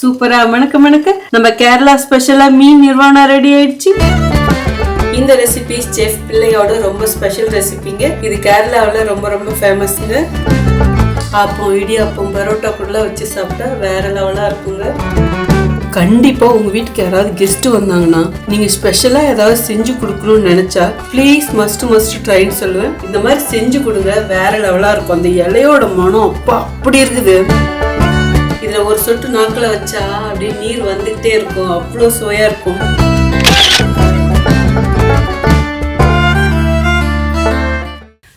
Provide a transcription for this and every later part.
சூப்பரா. மணக்க மணக்க நம்ம கேரளா ஸ்பெஷலா மீன் நிர்வாணம் ரெடி ஆயிடுச்சு. இந்த ரெசிபி செஃப் பிள்ளையோட ரொம்ப ஸ்பெஷல் ரெசிபிங்க இது கேரளாவில் ரொம்ப ரொம்ப ஃபேமஸ்ங்க ஆப்பம் இடியாப்பம் பரோட்டா கூடலாம் வச்சு சாப்பிட்டா வேற லெவலாக இருக்குங்க. கண்டிப்பா உங்க வீட்டுக்கு யாராவது கெஸ்ட் வந்தாங்கன்னா நீங்க ஸ்பெஷலா ஏதாவது செஞ்சு கொடுக்கணும்னு நினைச்சா ப்ளீஸ் மஸ்ட் மஸ்ட் ட்ரைன்னு சொல்லுவேன். இந்த மாதிரி செஞ்சு கொடுங்க வேற லெவலா இருக்கும். அந்த இலையோட மனம் அப்பா அப்படி இருக்குது. இதுல ஒரு சொட்டு நாக்குல வச்சா அப்படியே நீர் வந்துகிட்டே இருக்கும். அவ்வளோ சுவையா இருக்கும்.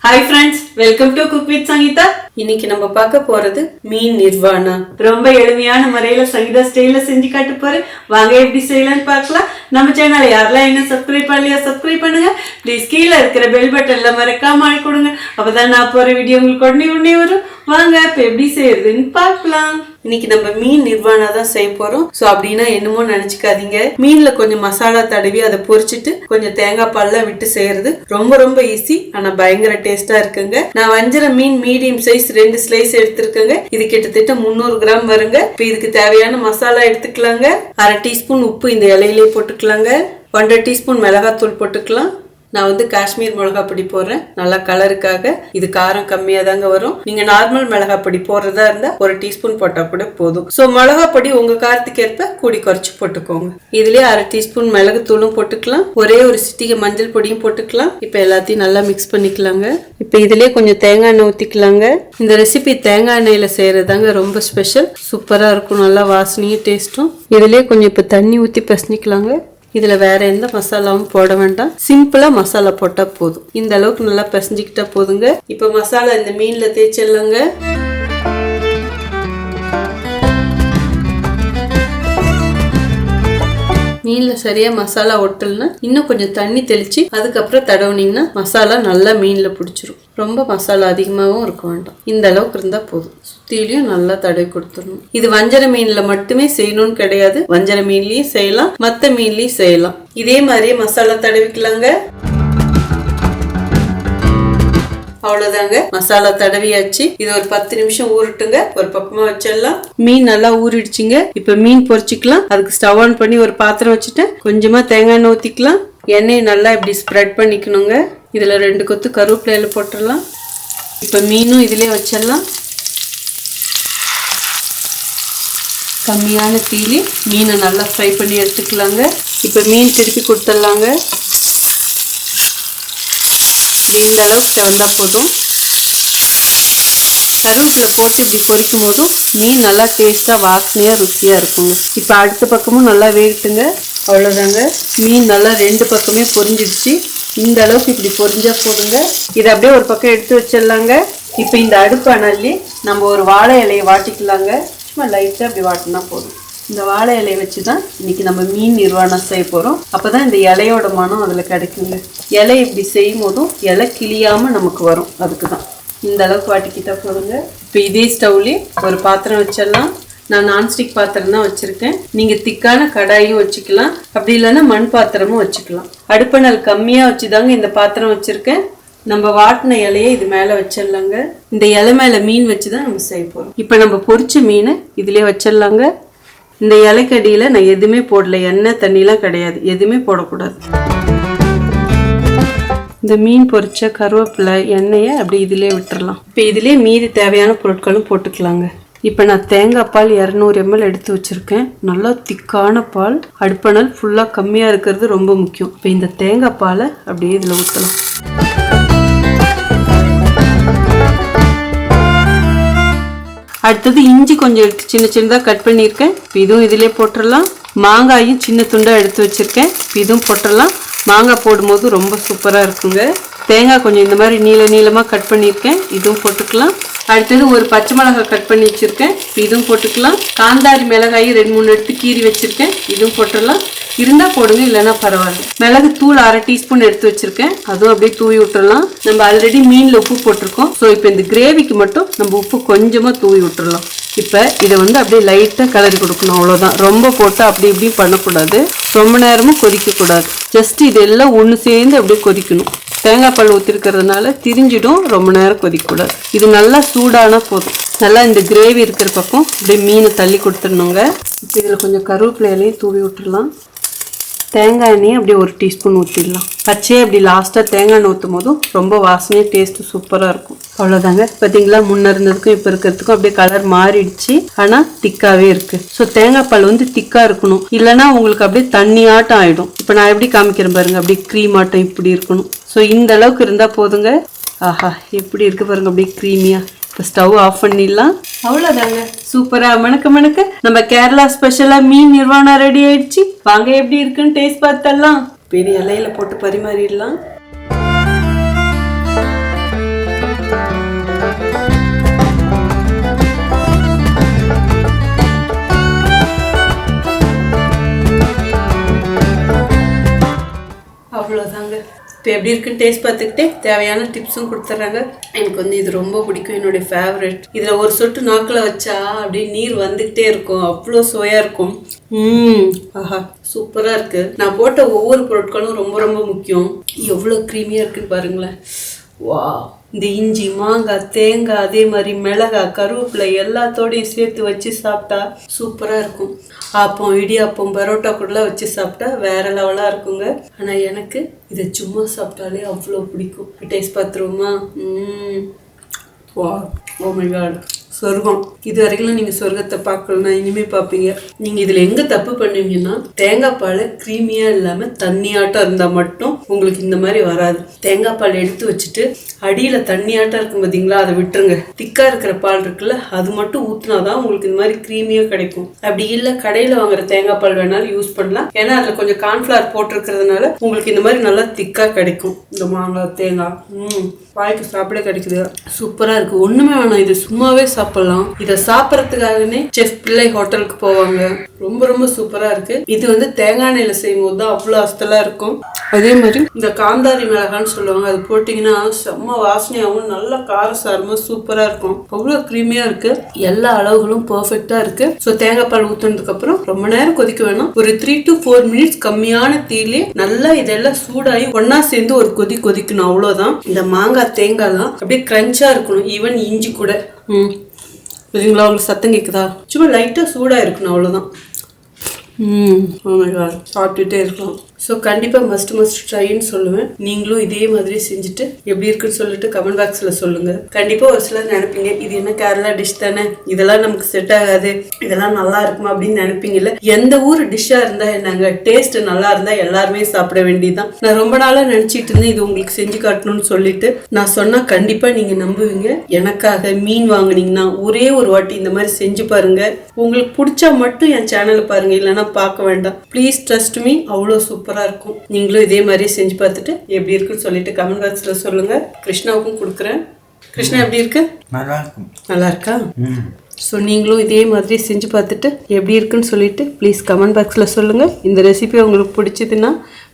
Hi friends welcome to cook with Sangeetha இன்னைக்கு நம்ம பார்க்க போறது மீன் நிர்வாணா. ரொம்ப எளிமையான முறையில சங்கீதா ஸ்டைல செஞ்சு காட்ட போறேன். வாங்க எப்படி செய்யலாம்னு பார்க்கலாம். நம்ம சேனலை யாரெல்லாம் என்ன சப்ஸ்கிரைப் பண்ணலையா சப்ஸ்கிரைப் பண்ணுங்க. ப்ளீஸ் கீழே இருக்கிற பெல் பட்டன்ல மறக்காம ஆள் கொடுங்க. அப்பதான் நான் போற வீடியோ உங்களுக்கு உடனே உடனே வரும். வாங்க இப்ப எப்படி செய்யறதுன்னு பார்க்கலாம். இன்னைக்கு நம்ம மீன் நிர்வாணா தான் செய்ய போறோம். சோ அப்படின்னா என்னமோ நினைச்சுக்காதீங்க. மீன்ல கொஞ்சம் மசாலா தடவி அதை பொரிச்சிட்டு கொஞ்சம் தேங்காய் பால்லாம் விட்டு செய்யறது ரொம்ப ரொம்ப ஈஸி ஆனா பயங்கர டேஸ்டா இருக்குங்க. நான் வஞ்சிர மீன் மீடியம் சைஸ் ரெண்டு ஸ்லைஸ் எடுத்திருக்கேங்க. இது கிட்டத்தட்ட முந்நூறு கிராம் வருங்க. இப்ப இதுக்கு தேவையான மசாலா எடுத்துக்கலாங்க. அரை டீஸ்பூன் உப்பு இந்த இலையிலே போட்டுக்கலாங்க. ஒன்றரை டீஸ்பூன் மிளகாத்தூள் போட்டுக்கலாம். நான் வந்து காஷ்மீர் மிளகா பொடி போடுறேன். நல்லா கலருக்காக. இது காரம் கம்மியா தாங்க வரும். நீங்க நார்மல் மிளகா பொடி போடுறதா இருந்தா ஒரு டீஸ்பூன் போட்டா கூட போதும். சோ மிளகா பொடி உங்க காரத்துக்கு ஏற்ப கூடி குறைச்சு போட்டுக்கோங்க. இதுலயே அரை டீஸ்பூன் மிளகு தூளும் போட்டுக்கலாம். ஒரே ஒரு சிட்டிகை மஞ்சள் பொடியும் போட்டுக்கலாம். இப்ப எல்லாத்தையும் நல்லா மிக்ஸ் பண்ணிக்கலாங்க. இப்ப இதுலயே கொஞ்சம் தேங்காய் எண்ணெய் ஊத்திக்கலாங்க. இந்த ரெசிபி தேங்காய் எண்ணெயில செய்யறதாங்க ரொம்ப ஸ்பெஷல் சூப்பரா இருக்கும். நல்லா வாசனையும் டேஸ்ட்டும் இதுலயே கொஞ்சம் இப்ப தண்ணி ஊத்தி பசனிக்கலாங்க. இதுல வேற எந்த மசாலாவும் போட வேண்டாம். சிம்பிளா மசாலா போட்டா போதும். இந்த அளவுக்கு நல்லா பிசைஞ்சுக்கிட்டா போதுங்க. இப்ப மசாலா இந்த மீன்ல தேய்ச்சிடலாங்க. மீன்ல சரியா மசாலா ஒட்டலைன்னா இன்னும் கொஞ்சம் தண்ணி தெளிச்சு அதுக்கப்புறம் தடவுனீங்கன்னா மசாலா நல்லா மீன்ல பிடிச்சிரும். ரொம்ப மசாலா அதிகமாகவும் இருக்க வேண்டாம். இந்த அளவுக்கு இருந்தா போதும். சுத்திலையும் நல்லா தடவி கொடுத்துடணும். இது வஞ்சர மீன்ல மட்டுமே செய்யணும்னு கிடையாது. வஞ்சர மீன்லயும் செய்யலாம் மத்த மீன்லயும் செய்யலாம். இதே மாதிரியே மசாலா தடவிக்கலாங்க. அவ்வளவுதாங்க. மசாலா தடவியாச்சு. இது ஒரு பத்து நிமிஷம் ஊறட்டுங்க. ஒரு பக்கமா வச்சிடலாம். மீன் நல்லா ஊறிடுச்சுங்க. இப்ப மீன் பொறிச்சுக்கலாம் அதுக்கு ஸ்டவ் ஆன் பண்ணி ஒரு பாத்திரம் வச்சுட்டேன். கொஞ்சமா தேங்காய் எண்ணெய் ஊத்திக்கலாம். எண்ணெயை நல்லா இப்படி ஸ்ப்ரெட் பண்ணிக்கணுங்க. இதுல ரெண்டு கொத்து கருவேப்பிலையில போட்டுடலாம். இப்ப மீனும் இதுலயே வச்சிடலாம். கம்மியான தீலி மீனை நல்லா ஃப்ரை பண்ணி எடுத்துக்கலாங்க. இப்போ மீன் திருப்பி கொடுத்துடலாங்க. இந்த அளவுக்கு செவந்தா போதும். கருவேப்பிலை போட்டு இப்படி பொரிக்கும் போதும் மீன் நல்லா டேஸ்ட்டாக வாசனையாக ருசியாக இருக்குங்க. இப்போ அடுத்த பக்கமும் நல்லா வேகட்டுங்க அவ்வளோதாங்க மீன் நல்லா ரெண்டு பக்கமே பொரிஞ்சிடுச்சு. இந்த அளவுக்கு இப்படி பொரிஞ்சா போதுங்க. இதை அப்படியே ஒரு பக்கம் எடுத்து வச்சிடலாங்க. இப்போ இந்த அடுப்பு அனல்லி நம்ம ஒரு வாழை இலையை வாட்டிக்கலாங்க. சும்மா லைட்டாக அப்படி வாட்டினா போதும். இந்த வாழை இலையை வச்சு தான் இன்னைக்கு நம்ம மீன் நிர்வாணம் செய்ய போகிறோம் அப்போ தான் இந்த இலையோட மனம் அதில் கிடைக்குங்க. இலை இப்படி செய்யும் போதும் இலை கிளியாமல் நமக்கு வரும். அதுக்கு தான் இந்த அளவுக்கு வாட்டிக்கிட்டா போதுங்க. இப்போ இதே ஸ்டவ்லேயே ஒரு பாத்திரம் வச்சிடலாம். நான் நான்ஸ்டிக் பாத்திரம் தான் வச்சுருக்கேன். நீங்கள் திக்கான கடாயும் வச்சுக்கலாம். அப்படி இல்லைன்னா மண் பாத்திரமும் வச்சுக்கலாம். அடுப்பணல் கம்மியாக வச்சு தாங்க இந்த பாத்திரம் வச்சுருக்கேன். நம்ம வாட்டின இலையை இது மேலே வச்சிடலாங்க. இந்த இலை மேலே மீன் வச்சு தான் நம்ம செய்ய போகிறோம் இப்போ நம்ம பொரிச்ச மீனை இதுலேயே வச்சிடலாங்க. இந்த இலைக்கடியில் நான் எதுவுமே போடல. எண்ணெய் தண்ணிலாம் கிடையாது. எதுவுமே போடக்கூடாது. இந்த மீன் பொரிச்ச கருவேப்பிலை எண்ணெயை அப்படி இதிலே விட்டுறலாம். இப்போ இதிலே மீதி தேவையான பொருட்களும் போட்டுக்கலாங்க. இப்போ நான் தேங்காய் பால் இரநூறு எம்எல் எடுத்து வச்சுருக்கேன். நல்லா திக்கான பால். அடுப்பணல் ஃபுல்லாக கம்மியாக இருக்கிறது ரொம்ப முக்கியம். இப்போ இந்த தேங்காய் பாலை அப்படியே இதில் ஊற்றலாம் அடுத்தது இஞ்சி கொஞ்சம் எடுத்து சின்ன சின்னதாக கட் பண்ணியிருக்கேன். இதுவும் இதிலே போட்டுடலாம். மாங்காயும் சின்ன துண்டாக எடுத்து வச்சுருக்கேன். இதுவும் போட்டுடலாம். மாங்காய் போடும்போது ரொம்ப சூப்பராக இருக்குங்க. தேங்காய் கொஞ்சம் இந்த மாதிரி நீள நீளமாக கட் பண்ணியிருக்கேன். இதுவும் போட்டுக்கலாம். அடுத்தது ஒரு பச்சை மிளகாய் கட் பண்ணி வச்சுருக்கேன். இதுவும் போட்டுக்கலாம். காந்தாரி மிளகாய் ரெண்டு மூணு எடுத்து கீறி வச்சுருக்கேன். இதுவும் போட்டுடலாம். இருந்தால் போடுங்க இல்லைன்னா பரவாயில்ல. மிளகு தூள் அரை டீஸ்பூன் எடுத்து வச்சிருக்கேன். அதுவும் அப்படியே தூவி விட்டுறலாம் நம்ம ஆல்ரெடி மீனில் உப்பு போட்டிருக்கோம். ஸோ இப்போ இந்த கிரேவிக்கு மட்டும் நம்ம உப்பு கொஞ்சமாக தூவி விட்டுறலாம் இப்போ இதை வந்து அப்படியே லைட்டாக கலரி கொடுக்கணும். அவ்வளோதான் ரொம்ப போட்டு அப்படி இப்படியும் பண்ணக்கூடாது. ரொம்ப நேரமும் கொதிக்கக்கூடாது. ஜஸ்ட் இதெல்லாம் ஒன்று சேர்ந்து அப்படியே கொதிக்கணும். தேங்காய் பால் ஊற்றிருக்கிறதுனால திரிஞ்சிடும் ரொம்ப நேரம் கொதிக்கூடாது. இது நல்லா சூடான போதும். நல்லா இந்த கிரேவி இருக்கிற பக்கம் அப்படியே மீனை தள்ளி கொடுத்துடணுங்க. இப்போ இதில் கொஞ்சம் கருவேப்பிலையிலையும் தூவி விட்டுடலாம். தேங்காய் எண்ணெயை அப்படியே ஒரு டீஸ்பூன் ஊற்றிடலாம் பச்சையே அப்படி லாஸ்ட்டாக தேங்காய் ஊற்றும் போதும் ரொம்ப வாசனையாக டேஸ்ட்டு சூப்பராக இருக்கும். அவ்வளோதாங்க பார்த்தீங்களா முன்ன இருந்ததுக்கும் இப்போ இருக்கிறதுக்கும் அப்படியே கலர் மாறிடுச்சு. ஆனால் திக்காகவே இருக்குது ஸோ தேங்காய் பால் வந்து திக்காக இருக்கணும். இல்லைன்னா உங்களுக்கு அப்படியே தண்ணியாட்டம் ஆகிடும் இப்போ நான் எப்படி காமிக்கிறேன் பாருங்க. அப்படியே க்ரீம் ஆட்டம் இப்படி இருக்கணும். ஸோ இந்த அளவுக்கு இருந்தால் போதுங்க. ஆஹா எப்படி இருக்கு பாருங்க. அப்படியே க்ரீமியாக இப்போ ஸ்டவ் ஆஃப் பண்ணிடலாம். அவ்வளோதாங்க சூப்பராக மணக்க மணக்க. நம்ம கேரளா ஸ்பெஷலாக மீன் நிர்வாணம் ரெடி ஆயிடுச்சு. வாங்க எப்படி இருக்குன்னு டேஸ்ட் பார்த்தலாம் பெரிய இலையில போட்டு பரிமாறிடலாம். இப்போ எப்படி இருக்குன்னு டேஸ்ட் பார்த்துக்கிட்டே தேவையான டிப்ஸும் கொடுத்துட்றாங்க. எனக்கு வந்து இது ரொம்ப பிடிக்கும் என்னுடைய ஃபேவரட் இதில் ஒரு சொட்டு நாக்கில் வச்சா அப்படியே நீர் வந்துக்கிட்டே இருக்கும். அவ்வளோ சுவையாக இருக்கும். ம் ஆஹா சூப்பராக இருக்குது நான் போட்ட ஒவ்வொரு பொருட்களும் ரொம்ப ரொம்ப முக்கியம். எவ்வளோ க்ரீமியாக இருக்குன்னு பாருங்களேன். வா இந்த இஞ்சி மாங்காய் தேங்காய் அதே மாதிரி மிளகாய் கருவேப்பிலை எல்லாத்தோடையும் சேர்த்து வச்சு சாப்பிட்டா சூப்பராக இருக்கும். ஆப்பம் இடியாப்பம் பரோட்டா கூடலாம் வச்சு சாப்பிட்டா வேற லெவலாக இருக்குங்க. ஆனால் எனக்கு இதை சும்மா சாப்பிட்டாலே அவ்வளோ பிடிக்கும். டேஸ்ட் பார்த்துருவோமா? ம் வா. ஓ மை காட் சொர்க்கம் இது வரைக்கும் நீங்கள் சொர்க்கத்தை பார்க்கலனா இனிமே பார்ப்பீங்க. நீங்கள் இதில் எங்கே தப்பு பண்ணுவீங்கன்னா தேங்காய் பால் க்ரீமியாக இல்லாமல் தண்ணியாட்டம் இருந்தால் மட்டும் உங்களுக்கு இந்த மாதிரி வராது. தேங்காய் பால் எடுத்து வச்சுட்டு அடியில் தண்ணியாட்டம் இருக்கும் பார்த்தீங்களா அதை விட்டுருங்க. திக்காக இருக்கிற பால் இருக்குல்ல அது மட்டும் ஊற்றினா தான் உங்களுக்கு இந்த மாதிரி க்ரீமியாக கிடைக்கும். அப்படி இல்லை கடையில் வாங்குற தேங்காய் பால் வேணாலும் யூஸ் பண்ணலாம். ஏன்னா அதில் கொஞ்சம் கார்ன்ஃப்ளவர் போட்டிருக்கிறதுனால உங்களுக்கு இந்த மாதிரி நல்லா திக்காக கிடைக்கும். இந்த மாங்காய் தேங்காய் ம் வாய்க்கு சாப்பிட கிடைக்குது. சூப்பரா இருக்கு. ஒண்ணுமே வேணாம் இது சும்மாவே சாப்பிடலாம். இதை சாப்பிட்றதுக்காகவே செஃப் பிள்ளை ஹோட்டலுக்கு போவாங்க. ரொம்ப ரொம்ப சூப்பரா இருக்கு. இது வந்து தேங்காய் எண்ணெயில செய்யும் போது தான் அவ்வளோ அஸ்தலா இருக்கும். அதே மாதிரி இந்த காந்தாரி மிளகான்னு சொல்லுவாங்க. அது போட்டிங்கன்னா செம்ம வாசனையாகவும் நல்ல காரசாரமாக சூப்பராக இருக்கும். அவ்வளோ க்ரீமியாக இருக்கு. எல்லா அளவுகளும் பர்ஃபெக்டாக இருக்கு. ஸோ தேங்காய் பால் ஊற்றுனதுக்கு அப்புறம் ரொம்ப நேரம் கொதிக்க வேணும். ஒரு த்ரீ டு ஃபோர் மினிட்ஸ் கம்மியான தீலே நல்லா இதெல்லாம் சூடாகி ஒண்ணா சேர்ந்து ஒரு கொதி கொதிக்கணும். அவ்வளோதான் இந்த மாங்காய் தேங்காய்லாம் அப்படியே க்ரன்ச்சாக இருக்கணும். ஈவன் இஞ்சி கூட. ம். சரிங்களா உங்களுக்கு சத்தம் கேட்குதா சும்மா லைட்டாக சூடாக இருக்கணும் அவ்வளோதான் ம். சாப்பிட்டுட்டே இருக்கலாம். ஸோ கண்டிப்பாக மஸ்ட் மஸ்ட் ட்ரைன்னு சொல்லுவேன். நீங்களும் இதே மாதிரி செஞ்சுட்டு எப்படி இருக்குன்னு சொல்லிட்டு கமெண்ட் பாக்ஸில் சொல்லுங்கள் கண்டிப்பாக ஒரு சிலர் நினைப்பீங்க இது என்ன கேரளா டிஷ் தானே? இதெல்லாம் நமக்கு செட் ஆகாது. இதெல்லாம் நல்லா இருக்குமா அப்படின்னு நினைப்பீங்கல்ல. எந்த ஊர் டிஷ்ஷாக இருந்தால் என்னங்க? டேஸ்ட் நல்லா இருந்தால் எல்லாருமே சாப்பிட வேண்டியதுதான். நான் ரொம்ப நாளாக நினச்சிட்டு இருந்தேன் இது உங்களுக்கு செஞ்சு காட்டணும்னு சொல்லிட்டு. நான் சொன்னால் கண்டிப்பாக நீங்கள் நம்புவீங்க. எனக்காக மீன் வாங்குனீங்கன்னா ஒரே ஒரு வாட்டி இந்த மாதிரி செஞ்சு பாருங்க. உங்களுக்கு பிடிச்சா மட்டும் என் சேனலை பாருங்க இல்லைன்னா பார்க்க வேண்டாம். ப்ளீஸ் ட்ரஸ்ட் மீ அவ்வளோ சூப்பராக இருக்கும். நீங்களும் இதே மாதிரியே செஞ்சு பார்த்துட்டு எப்படி இருக்குன்னு சொல்லிட்டு கமெண்ட் பாக்ஸில் சொல்லுங்க. கிருஷ்ணாவுக்கும் கொடுக்குறேன். கிருஷ்ணா எப்படி இருக்கு? நல்லா இருக்கும். நல்லா இருக்கா? ஸோ நீங்களும் இதே மாதிரி செஞ்சு பார்த்துட்டு எப்படி இருக்குன்னு சொல்லிட்டு ப்ளீஸ் கமெண்ட் பாக்ஸில் சொல்லுங்கள் இந்த ரெசிபி உங்களுக்கு பிடிச்சதுன்னா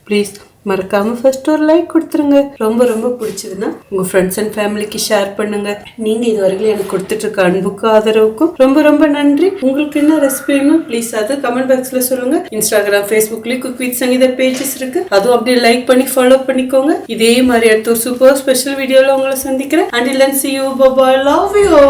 ப்ளீஸ் மறக்காம ஃபர்ஸ்ட் ஒரு லைக் கொடுத்துருங்க. ரொம்ப ரொம்ப பிடிச்சதுன்னா உங்க ஃப்ரெண்ட்ஸ் அண்ட் ஃபேமிலிக்கு ஷேர் பண்ணுங்க. நீங்க இது வரைக்கும் எனக்கு கொடுத்துட்டு இருக்க அன்புக்கும் ஆதரவுக்கும் ரொம்ப ரொம்ப நன்றி. உங்களுக்கு என்ன ரெசிபி வேணும் ப்ளீஸ் அது கமெண்ட் பாக்ஸ்ல சொல்லுங்க. இன்ஸ்டாகிராம் ஃபேஸ்புக்லயும் குக் வித் சங்கீத பேஜஸ் இருக்கு. அதுவும் அப்படியே லைக் பண்ணி ஃபாலோ பண்ணிக்கோங்க. இதே மாதிரி அடுத்த ஒரு சூப்பர் ஸ்பெஷல் வீடியோல உங்களை சந்திக்கிறேன். அண்ட் இல்லன் see you bye love you